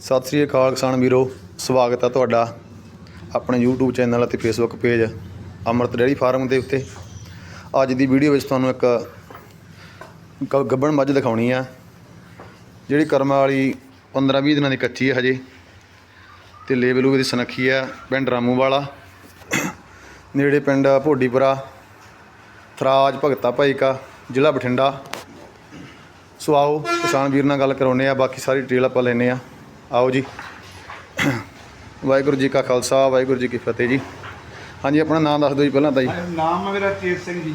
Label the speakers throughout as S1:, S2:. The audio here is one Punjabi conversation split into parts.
S1: ਸਤਿ ਸ੍ਰੀ ਅਕਾਲ ਕਿਸਾਨ ਵੀਰੋ, ਸਵਾਗਤ ਹੈ ਤੁਹਾਡਾ ਆਪਣੇ YouTube ਚੈਨਲ ਅਤੇ Facebook page Amrat dairy farm ਦੇ ਉੱਤੇ। ਅੱਜ ਦੀ ਵੀਡੀਓ ਵਿੱਚ ਤੁਹਾਨੂੰ ਇੱਕ ਗੱਬਣ ਮੱਝ ਦਿਖਾਉਣੀ ਆ, ਜਿਹੜੀ ਕਰਮਾਂ ਵਾਲੀ 15-20 ਦਿਨਾਂ ਦੀ ਕੱਚੀ ਹੈ ਹਜੇ। ਤੇ ਲੇਵਲ ਉਹਦੀ ਸੁਨੱਖੀ ਆ, ਪਿੰਡ ਰਾਮੂ ਵਾਲਾ ਨੇੜੇ ਪਿੰਡ ਭੋਡੀਪੁਰਾ, ਥਰਾਜ ਭਗਤਾ ਭਾਈ ਕਾ ਜ਼ਿਲ੍ਹਾ ਬਠਿੰਡਾ। ਸੋ ਆਓ ਕਿਸਾਨ ਵੀਰ ਨਾਲ ਗੱਲ ਕਰਾਉਂਦੇ ਆ, ਬਾਕੀ ਸਾਰੀ ਡਿਟੇਲ ਆਪਾਂ ਲੈਨੇ ਆ। ਆਓ ਜੀ। ਵਾਹਿਗੁਰੂ ਜੀ ਕਾ ਖਾਲਸਾ ਵਾਹਿਗੁਰੂ ਜੀ ਕੀ ਫਤਿਹ ਜੀ। ਹਾਂਜੀ ਆਪਣਾ ਨਾਮ ਦੱਸ ਦਿਓ ਜੀ ਪਹਿਲਾਂ ਤਾਂ ਜੀ।
S2: ਨਾਮ ਹੈ ਮੇਰਾ ਚੇਤ ਸਿੰਘ ਜੀ।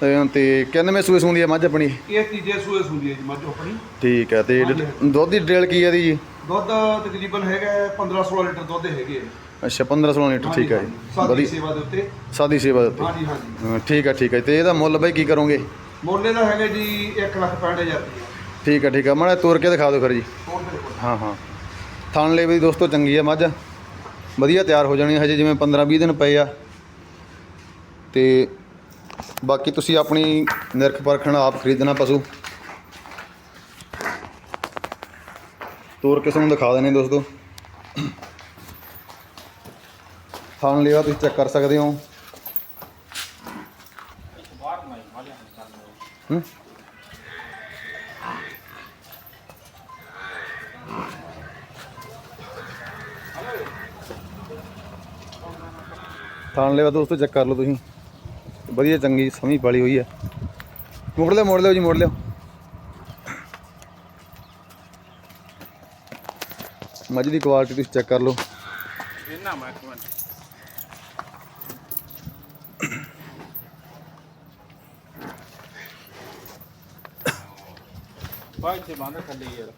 S1: ਤੇ- ਤੇ ਕਿੰਨਵੇਂ ਸੂਏ ਸੁਣਦੀ ਆ ਮੱਝ ਆਪਣੀ?
S2: ਇਹ ਤੀਜੇ ਸੂਏ ਸੁੰਦੀ ਹੈ ਜੀ ਮੱਝ ਆਪਣੀ।
S1: ਠੀਕ ਹੈ ਤੇ ਦੁੱਧ ਦੀ ਡਿਟੇਲ ਕੀ ਹੈ ਦੀ ਜੀ?
S2: ਦੁੱਧ ਤਕਰੀਬਨ ਹੈਗਾ 15 16 ਲੀਟਰ ਦੁੱਧ ਹੈਗੇ।
S1: ਅੱਛਾ 15 16 ਲੀਟਰ ਠੀਕ ਹੈ ਜੀ।
S2: ਸਾਦੀ ਸੇਵਾ ਦੇ ਉੱਤੇ।
S1: ਸਾਦੀ ਸੇਵਾ ਦੇ ਉੱਤੇ।
S2: ਹਾਂਜੀ ਹਾਂਜੀ।
S1: ਹਾਂ, ਠੀਕ ਹੈ ਠੀਕ ਹੈ। ਤੇ ਇਹਦਾ ਮੁੱਲ ਬਈ ਕੀ ਕਰੋਗੇ?
S2: ਮੋਲੇ ਦਾ ਹੈਗਾ ਜੀ 1 ਲੱਖ 65000 ਰੁਪਏ
S1: ਠੀਕ ਹੈ ਠੀਕ ਹੈ। ਮਾੜਾ ਤੋਰ ਕੇ ਦਿਖਾ ਦਿਓ ਫਿਰ ਜੀ। ਹਾਂ ਹਾਂ। ਥਣ ਲੇਵੇ ਦੀ ਦੋਸਤੋ ਚੰਗੀ ਆ ਮੱਝ। ਵਧੀਆ ਤਿਆਰ ਹੋ ਜਾਣੀ ਹਜੇ, ਜਿਵੇਂ 15 20 ਦਿਨ ਪਏ ਆ। ਤੇ ਬਾਕੀ ਤੁਸੀਂ ਆਪਣੀ ਨਿਰਖ ਪਰਖਣ ਆਪ ਖਰੀਦਣਾ ਪਸ਼ੂ। ਤੋਰ ਕੇ ਤੁਹਾਨੂੰ ਦਿਖਾ ਦੇਣੇ ਦੋਸਤੋ। ਥਣ ਲੇਵਾ ਤੁਸੀਂ ਚੈੱਕ ਕਰ ਸਕਦੇ ਹੋ। ਹੂੰ? ਥਾਣ ਲੈਵਾ ਦੋਸਤੋ, ਚੈੱਕ ਕਰ ਲਓ ਤੁਸੀਂ। ਵਧੀਆ ਚੰਗੀ ਸਮੀ ਪਾਲੀ ਹੋਈ ਹੈ ਮੋੜ ਲਿਓ ਮੋੜ ਲਿਓ ਜੀ, ਮੋੜ ਲਿਓ। ਮੱਝ ਦੀ ਕੁਆਲਿਟੀ ਤੁਸੀਂ ਚੈੱਕ ਕਰ ਲਓ।
S2: ਇਹਨਾਂ ਮੈਂ ਇੱਕ ਮਿੰਟ ਬਾਈ ਤੇ ਬੰਦ ਥੱਲੇ ਯਾਰ